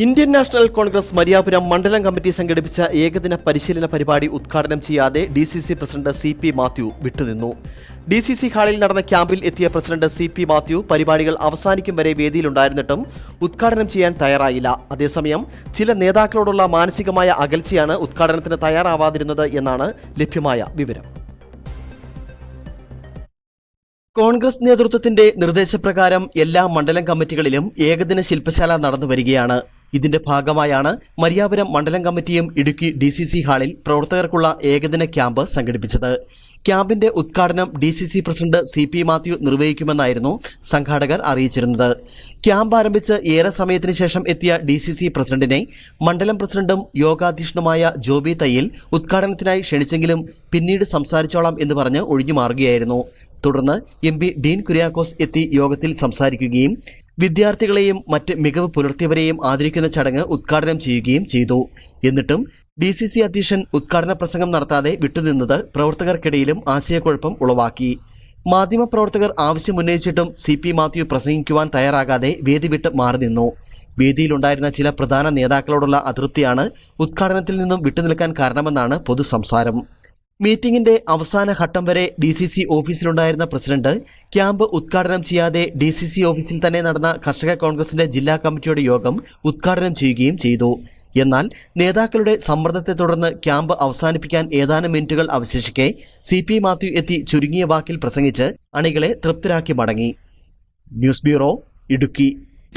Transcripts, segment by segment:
Indian national Congress Mariyapuram മണ്ഡലം committee സംഘടിപ്പിച്ച ഏകദിന പരിശീലന പരിപാടി ഉദ്ഘാടനം ചെയ്യാതെ D C C president C P Mathew വിട്ടുനിന്നു. D C C ഹാളിൽ നടന്ന ക്യാമ്പിൽ എത്തിയ പ്രസിഡന്റ് സി പി മാത്യു പരിപാടികൾ അവസാനിക്കും വരെ വേദിയിലുണ്ടായിരുന്നിട്ടും ഉദ്ഘാടനം ചെയ്യാൻ തയ്യാറായില്ല. അതേസമയം ചില നേതാക്കളോടുള്ള മാനസികമായ അകൽച്ചയാണ് ഉദ്ഘാടനത്തിന് തയ്യാറാവാതിരുന്നത് എന്നാണ് ലഭ്യമായ വിവരം. കോൺഗ്രസ് നേതൃത്വത്തിന്റെ നിർദ്ദേശപ്രകാരം എല്ലാ മണ്ഡലം കമ്മിറ്റികളിലും ഏകദിന ശില്പശാല നടന്നു വരികയാണ് ഇതിന്റെ ഭാഗമായാണ് മരിയാപുരം മണ്ഡലം കമ്മിറ്റിയും ഇടുക്കി ഡി ഹാളിൽ പ്രവർത്തകർക്കുള്ള ഏകദിന ക്യാമ്പ് സംഘടിപ്പിച്ചത്. ക്യാമ്പിന്റെ ഉദ്ഘാടനം D C C president C P Mathew നിർവഹിക്കുമെന്നായിരുന്നു സംഘാടകർ അറിയിച്ചിരുന്നത്. ക്യാമ്പ് ആരംഭിച്ച് ഏറെ സമയത്തിന് ശേഷം എത്തിയ ഡി സി സി പ്രസിഡന്റിനെ മണ്ഡലം പ്രസിഡന്റും യോഗാധ്യക്ഷനുമായ ജോബി തയ്യിൽ ഉദ്ഘാടനത്തിനായി ക്ഷണിച്ചെങ്കിലും പിന്നീട് സംസാരിച്ചോളാം എന്ന് പറഞ്ഞ് ഒഴിഞ്ഞു മാറുകയായിരുന്നു തുടർന്ന് എം പി ഡീൻ കുര്യാക്കോസ് എത്തി യോഗത്തിൽ സംസാരിക്കുകയും വിദ്യാർത്ഥികളെയും മറ്റ് മികവ് പുലർത്തിയവരെയും ആദരിക്കുന്ന ചടങ്ങ് ഉദ്ഘാടനം ചെയ്യുകയും ചെയ്തു. എന്നിട്ടും ഡി സി സി അധ്യക്ഷൻ ഉദ്ഘാടന പ്രസംഗം നടത്താതെ വിട്ടുനിന്നത് പ്രവർത്തകർക്കിടയിലും ആശയക്കുഴപ്പം ഉളവാക്കി. മാധ്യമപ്രവർത്തകർ ആവശ്യമുന്നയിച്ചിട്ടും സി പി മാത്യു പ്രസംഗിക്കുവാൻ തയ്യാറാകാതെ വേദി വിട്ട് മാറി നിന്നു. വേദിയിലുണ്ടായിരുന്ന ചില പ്രധാന നേതാക്കളോടുള്ള അതൃപ്തിയാണ് ഉദ്ഘാടനത്തിൽ നിന്നും വിട്ടുനിൽക്കാൻ കാരണമെന്നാണ് പൊതുസംസാരം. മീറ്റിംഗിന്റെ അവസാന ഘട്ടം വരെ ഡി സി സി ഓഫീസിലുണ്ടായിരുന്ന പ്രസിഡന്റ് ക്യാമ്പ് ഉദ്ഘാടനം ചെയ്യാതെ ഡി സി സി ഓഫീസിൽ തന്നെ നടന്ന കർഷക കോൺഗ്രസിന്റെ ജില്ലാ കമ്മിറ്റിയുടെ യോഗം ഉദ്ഘാടനം ചെയ്യുകയും ചെയ്തു. എന്നാൽ നേതാക്കളുടെ സമ്മർദ്ദത്തെ തുടർന്ന് ക്യാമ്പ് അവസാനിപ്പിക്കാൻ ഏതാനും മിനിറ്റുകൾ അവശേഷിക്കെ സി പി മാത്യു എത്തി ചുരുങ്ങിയ വാക്കിൽ പ്രസംഗിച്ച് അണികളെ തൃപ്തരാക്കി മടങ്ങി. News bureau Idukki.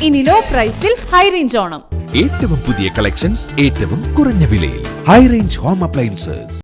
ഇനി ലോ പ്രൈസിൽ ഹൈ റേഞ്ച് ഓണം. ഏറ്റവും പുതിയ കളക്ഷൻസ് ഏറ്റവും കുറഞ്ഞ വിലയിൽ. High range home appliances